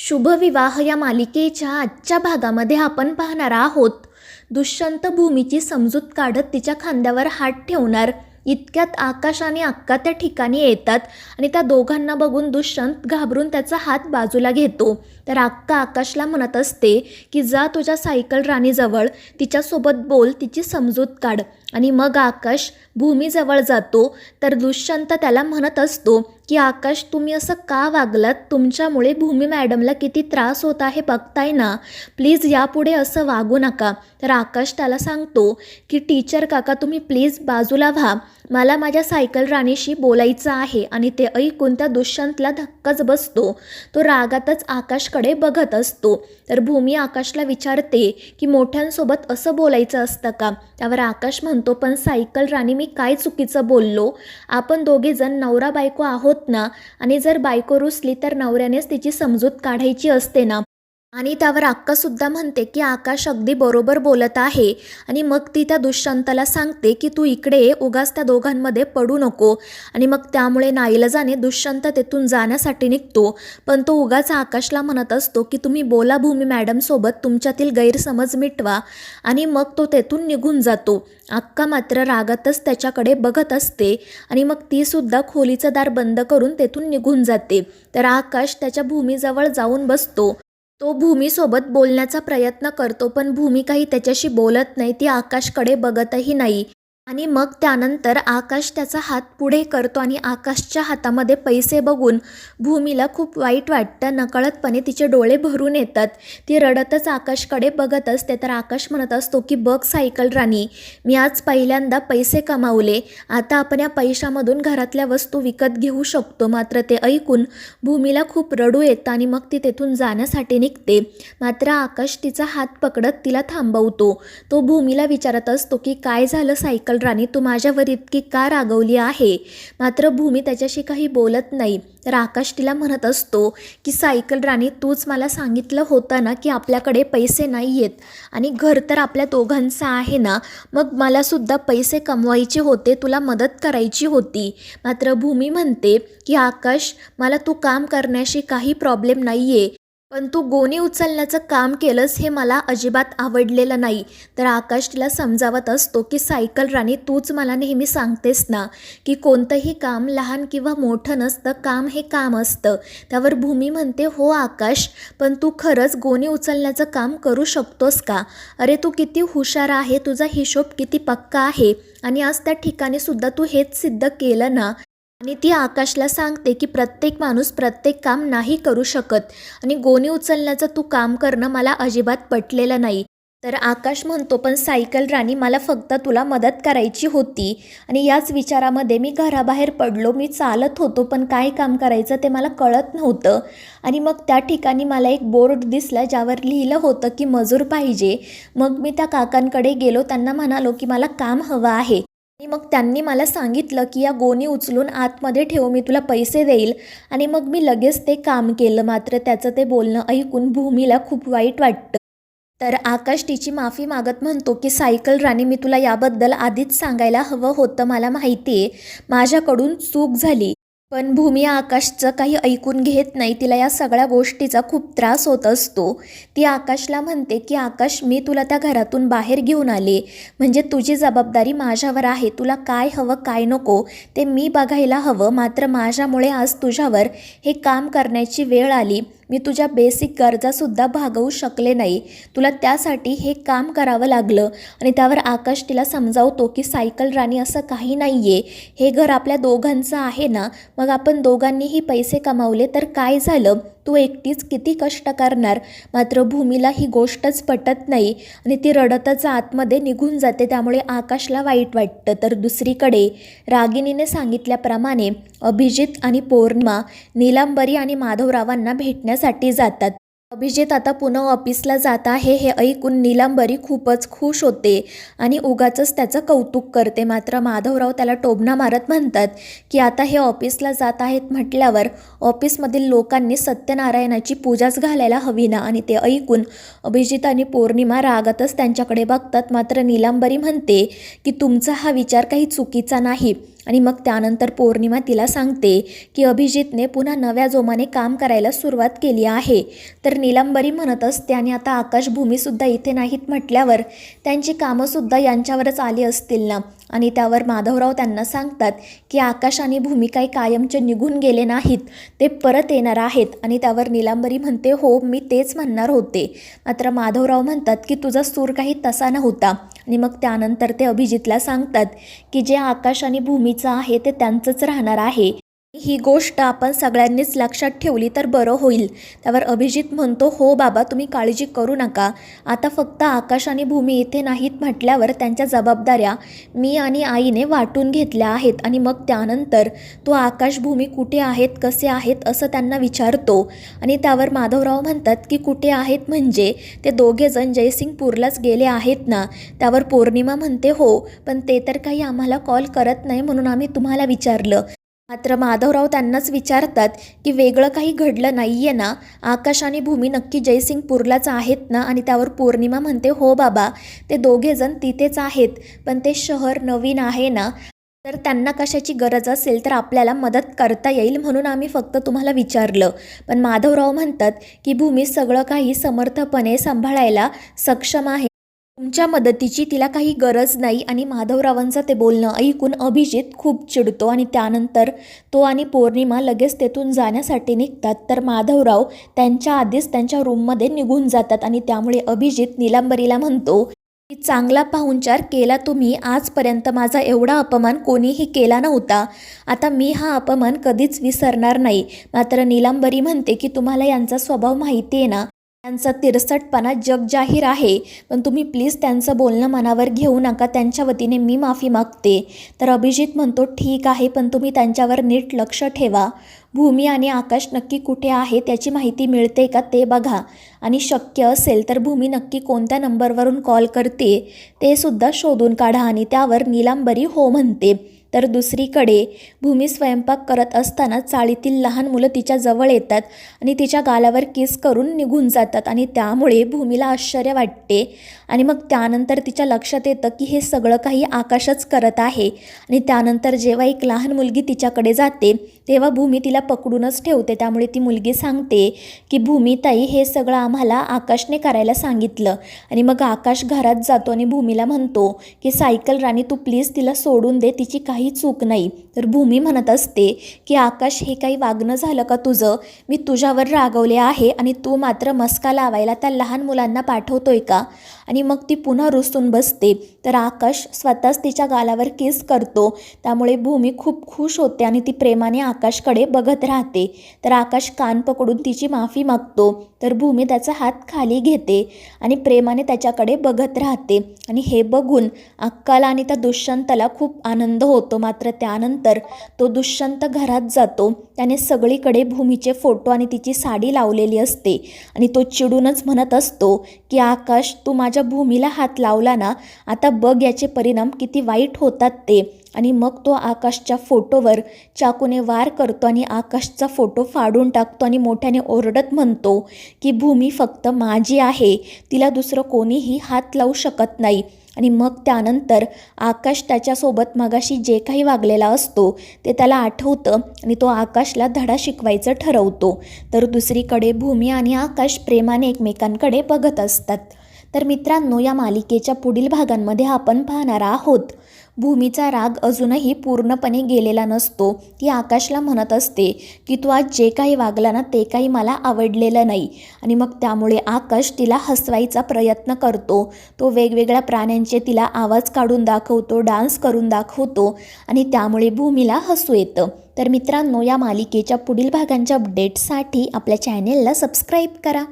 शुभविवाह या मालिकेच्या आजच्या भागामध्ये आपण पाहणार आहोत. दुष्यंत भूमीची समजूत काढत तिच्या खांद्यावर हात ठेवणार. इतक्यात आकाश आणि अक्का त्या ठिकाणी येतात आणि त्या दोघांना बघून दुष्यंत घाबरून त्याचा हात बाजूला घेतो. तर अक्का आकाशला म्हणत असते की जा तुझ्या सायकल राणीजवळ तिच्यासोबत बोल तिची समजूत काढ. आणि मग आकाश भूमीजवळ जातो. तर दुष्यंत त्याला म्हणत असतो की आकाश तुम्ही असं का वागलात? तुमच्यामुळे भूमी मॅडमला किती त्रास होत आहे बघताय ना? प्लीज यापुढे असं वागू नका. तर आकाश त्याला सांगतो की टीचर काका तुम्ही प्लीज बाजूला व्हा. मला माझ्या सायकल राणीशी बोलायचं आहे. आणि ते ऐकून त्या दुष्यंतला धक्काच बसतो. तो रागातच आकाश आकाशकडे बघत असतो. तर भूमी आकाशला विचारते की मोठ्यांसोबत असं बोलायचं असतं का? त्यावर आकाश म्हणतो पण सायकल राणी मी काय चुकीचं बोललो? आपण दोघेजण नवरा बायको आहोत ना? आणि जर बायको रुसली तर नवऱ्यानेच तिची समजूत काढायची असते ना? आणि त्यावर अक्कासुद्धा म्हणते की आकाश अगदी बरोबर बोलत आहे. आणि मग ती त्या दुष्यंताला सांगते की तू इकडे उगाच त्या दोघांमध्ये पडू नको. आणि मग त्यामुळे नाईलाजाने दुष्यंत तेथून जाण्यासाठी निघतो. पण तो उगाच आकाशला म्हणत असतो की तुम्ही बोला भूमी मॅडमसोबत तुमच्यातील गैरसमज मिटवा. आणि मग तो तेथून निघून जातो. अक्का मात्र रागातच त्याच्याकडे बघत असते. आणि मग तीसुद्धा खोलीचं दार बंद करून तेथून निघून जाते. तर आकाश त्याच्या भूमीजवळ जाऊन बसतो. तो भूमीसोबत बोलण्याचा प्रयत्न करतो पण भूमी काही त्याच्याशी बोलत नाही ती आकाशकडे बघतही नाही. आणि मग त्यानंतर आकाश त्याचा हात पुढे करतो आणि आकाशच्या हातामध्ये पैसे बघून भूमीला खूप वाईट वाटतं. नकळतपणे तिचे डोळे भरून येतात. ती रडतच आकाशकडे बघत असते तर आकाश म्हणत असतो की बघ सायकल राणी मी आज पहिल्यांदा पैसे कमावले. आता आपण या पैशामधून घरातल्या वस्तू विकत घेऊ शकतो. मात्र ते ऐकून भूमीला खूप रडू येतं आणि मग ती तेथून जाण्यासाठी निघते. मात्र आकाश तिचा हात पकडत तिला थांबवतो. तो भूमीला विचारत असतो की काय झालं सायकल राणी तू माझ्यावर इतकी का रागवली आहे? मात्र भूमी त्याच्याशी काही बोलत नाही. तर आकाश तिला म्हणत असतो की सायकल राणी तूच मला सांगितलं होतं ना की आपल्याकडे पैसे नाही आहेत आणि घर तर आपल्या दोघांचं आहे ना? मग मलासुद्धा पैसे कमवायचे होते तुला मदत करायची होती. मात्र भूमी म्हणते की आकाश मला तू काम करण्याशी काही प्रॉब्लेम नाही आहे पण तू गोणी उचलण्याचं काम केलंस हे मला अजिबात आवडलेलं नाही. तर आकाश तिला समजावत असतो की सायकल राणी तूच मला नेहमी सांगतेस ना की कोणतंही काम लहान किंवा मोठं नसतं काम हे काम असतं. त्यावर भूमी म्हणते हो आकाश पण तू खरंच गोणी उचलण्याचं काम करू शकतोस का? अरे तू किती हुशार आहे तुझा हिशोब किती पक्का आहे. आणि आज त्या ठिकाणी सुद्धा तू हेच सिद्ध केलं ना आणि ती आकाशला सांगते की प्रत्येक माणूस प्रत्येक काम नाही करू शकत. आणि गोणी उचलण्याचं तू काम करणं मला अजिबात पटलेलं नाही. तर आकाश म्हणतो पण सायकल राणी मला फक्त तुला मदत करायची होती. आणि याच विचारामध्ये मी घराबाहेर पडलो. मी चालत होतो पण काय काम करायचं ते मला कळत नव्हतं. आणि मग त्या ठिकाणी मला एक बोर्ड दिसला ज्यावर लिहिलं होतं की मजूर पाहिजे. मग मी त्या काकांकडे गेलो. त्यांना म्हणालो की मला काम हवं आहे. आणि मग त्यांनी मला सांगितलं की या गोणी उचलून आतमध्ये ठेव मी तुला पैसे देईल. आणि मग मी लगेच ते काम केलं. मात्र त्याचं ते बोलणं ऐकून भूमीला खूप वाईट वाटतं. तर आकाश तिची माफी मागत म्हणतो की सायकल राणी मी तुला याबद्दल आधीच सांगायला हवं होतं. मला माहिती आहे माझ्याकडून चूक झाली. पण भूमी आकाशचं काही ऐकून घेत नाही तिला या सगळ्या गोष्टीचा खूप त्रास होत असतो. ती आकाशला म्हणते की आकाश मी तुला त्या घरातून बाहेर घेऊन आले. म्हणजे तुझी जबाबदारी माझ्यावर आहे. तुला काय हवं काय नको ते मी बघायला हवं. मात्र माझ्यामुळे आज तुझ्यावर हे काम करण्याची वेळ आली. मी तुझ्या बेसिक गरजासुद्धा भागवू शकले नाही. तुला त्यासाठी हे काम करावं लागलं आणि त्यावर आकाश तिला समजावतो की सायकल राणी असं काही नाही आहे हे घर आपल्या दोघांचं आहे ना? मग आपण दोघांनीही पैसे कमावले तर काय झालं? तू एकटीच किती कष्ट करणार? मात्र भूमीला ही गोष्टच पटत नाही आणि ती रडतच आतमध्ये निघून जाते. त्यामुळे आकाशला वाईट वाटतं. तर दुसरीकडे रागिनीने सांगितल्याप्रमाणे अभिजित आणि पौर्णिमा नीलांबरी आणि माधवरावांना भेटण्यासाठी जातात. अभिजित आता पुन्हा ऑफिसला जात आहे हे ऐकून नीलांबरी खूपच खुश होते आणि उगाचंच त्याचं कौतुक करते. मात्र माधवराव त्याला टोबणा मारत म्हणतात की आता हे ऑफिसला जात आहेत म्हटल्यावर ऑफिसमधील लोकांनी सत्यनारायणाची पूजाच घालायला हवी ना? आणि ते ऐकून अभिजित आणि पौर्णिमा रागातच त्यांच्याकडे बघतात. मात्र नीलांबरी म्हणते की तुमचा हा विचार काही चुकीचा नाही. आणि मग त्यानंतर पौर्णिमा तिला सांगते की अभिजितने पुन्हा नव्या जोमाने काम करायला सुरुवात केली आहे. तर निलंबरी म्हणत असते आणि आता आकाशभूमीसुद्धा इथे नाहीत म्हटल्यावर त्यांची कामंसुद्धा यांच्यावरच आली असतील ना? आणि त्यावर माधवराव त्यांना सांगतात की आकाश आणि भूमी काही कायमचे निघून गेले नाहीत. ते परत येणार आहेत. आणि त्यावर निलांबरी म्हणते हो मी तेच म्हणणार होते. मात्र माधवराव म्हणतात की तुझा सूर काही तसा नव्हता. आणि मग त्यानंतर ते अभिजितला सांगतात की जे आकाश आणि भूमीचं आहे ते त्यांचंच राहणार आहे. ही गोष्ट आपण सगळ्यांनीच लक्षात ठेवली तर बरं होईल. त्यावर अभिजित म्हणतो हो बाबा तुम्ही काळजी करू नका. आता फक्त आकाश आणि भूमी इथे नाहीत म्हटल्यावर त्यांच्या जबाबदाऱ्या मी आणि आईने वाटून घेतल्या आहेत आणि मग त्यानंतर तो आकाश भूमी कुठे आहेत कसे आहेत असं त्यांना विचारतो. आणि त्यावर माधवराव म्हणतात की कुठे आहेत म्हणजे ते दोघेजण जयसिंगपूरलाच गेले आहेत ना. त्यावर पौर्णिमा म्हणते हो पण ते तर काही आम्हाला कॉल करत नाही म्हणून आम्ही तुम्हाला विचारलं. मात्र माधवराव त्यांनाच विचारतात की वेगळं काही घडलं नाही आहे ना? आकाश आणि भूमी नक्की जयसिंगपूरलाच आहेत ना? आणि त्यावर पौर्णिमा म्हणते हो बाबा ते दोघेजण तिथेच आहेत पण ते शहर नवीन आहे ना? तर त्यांना कशाची गरज असेल तर आपल्याला मदत करता येईल म्हणून आम्ही फक्त तुम्हाला विचारलं. पण माधवराव म्हणतात की भूमी सगळं काही समर्थपणे सांभाळायला सक्षम आहे. तुमच्या मदतीची तिला काही गरज नाही आणि माधवरावांचं ते बोलणं ऐकून अभिजित खूप चिडतो आणि त्यानंतर तो आणि पौर्णिमा लगेच तेथून जाण्यासाठी निघतात. तर माधवराव त्यांच्या आधीच त्यांच्या रूममध्ये निघून जातात आणि त्यामुळे अभिजित निलांबरीला म्हणतो की चांगला पाहुणचार केला तुम्ही. आजपर्यंत माझा एवढा अपमान कोणीही केला नव्हता. आता मी हा अपमान कधीच विसरणार नाही. मात्र निलांबरी म्हणते की तुम्हाला यांचा स्वभाव माहिती आहे ना. त्यांचा तिरसटपणा जगजाहीर आहे. पण तुम्ही प्लीज त्यांचं बोलणं मनावर घेऊ नका. त्यांच्या वतीने मी माफी मागते. तर अभिजित म्हणतो ठीक आहे पण तुम्ही त्यांच्यावर नीट लक्ष ठेवा. भूमी आणि आकाश नक्की कुठे आहे त्याची माहिती मिळते का ते बघा. आणि शक्य असेल तर भूमी नक्की कोणत्या नंबरवरून कॉल करते ते सुद्धा शोधून काढा आणि त्यावर निलांबरी हो म्हणते. तर दुसरीकडे भूमी स्वयंपाक करत असताना चाळीतील लहान मुलं तिच्या जवळ येतात आणि तिच्या गालावर किस करून निघून जातात आणि त्यामुळे भूमीला आश्चर्य वाटते. आणि मग त्यानंतर तिच्या लक्षात येतं की हे सगळं काही आकाशच करत आहे. आणि त्यानंतर जेव्हा एक लहान मुलगी तिच्याकडे जाते तेव्हा भूमी तिला पकडूनच ठेवते. त्यामुळे ती मुलगी सांगते की भूमीताई हे सगळं आम्हाला आकाशने करायला सांगितलं. आणि मग आकाश घरात जातो आणि भूमीला म्हणतो की सायकल राणी तू प्लीज तिला सोडून दे. तिची काही चूक नाही. तर भूमी म्हणत असते की आकाश हे काही वागणं झालं का तुझं? मी तुझ्यावर रागवले आहे आणि तू मात्र मस्का लावायला त्या लहान मुलांना पाठवतोय का? आणि मग ती पुन्हा रुसून बसते. तर आकाश स्वतःच तिच्या गालावर किस करतो. त्यामुळे भूमी खूप खुश होते आणि ती प्रेमाने आकाशकडे बघत राहते. तर आकाश कान पकडून तिची माफी मागतो. तर भूमी त्याचा हात खाली घेते आणि प्रेमाने त्याच्याकडे बघत राहते. आणि हे बघून अक्काला आणि त्या दुष्यंतला खूप आनंद होतो. मात्र त्यानंतर तो दुष्यंत घरात जातो. त्याने सगळीकडे भूमीचे फोटो आणि तिची साडी लावलेली असते. आणि तो चिडूनच म्हणत असतो की आकाश तू माझ्या भूमीला हात लावला ना? आता बघ याचे परिणाम किती वाईट होतात ते. आणि मग तो आकाशच्या फोटोवर चाकूने वार करतो आणि आकाशचा फोटो फाडून टाकतो आणि मोठ्याने ओरडत म्हणतो की भूमी फक्त माझी आहे. तिला दुसरं कोणीही हात लावू शकत नाही. आणि मग त्यानंतर आकाश त्याच्यासोबत मगाशी जे काही वागलेला असतो ते त्याला आठवतं आणि तो आकाशला धडा शिकवायचं ठरवतो. तर दुसरीकडे भूमी आणि आकाश प्रेमाने एकमेकांकडे बघत असतात. तर मित्रांनो या मालिकेच्या पुढील भागांमध्ये आपण पाहणार आहोत. भूमीचा राग अजूनही पूर्णपणे गेलेला नसतो. ती आकाशला म्हणत असते की तू आज जे काही वागला ना ते काही मला आवडलेलं नाही. आणि मग त्यामुळे आकाश तिला हसवायचा प्रयत्न करतो. तो वेगवेगळ्या प्राण्यांचे तिला आवाज काढून दाखवतो डान्स करून दाखवतो आणि त्यामुळे भूमीला हसू येतं. तर मित्रांनो या मालिकेच्या पुढील भागांच्या अपडेटसाठी आपल्या चॅनेलला सबस्क्राईब करा.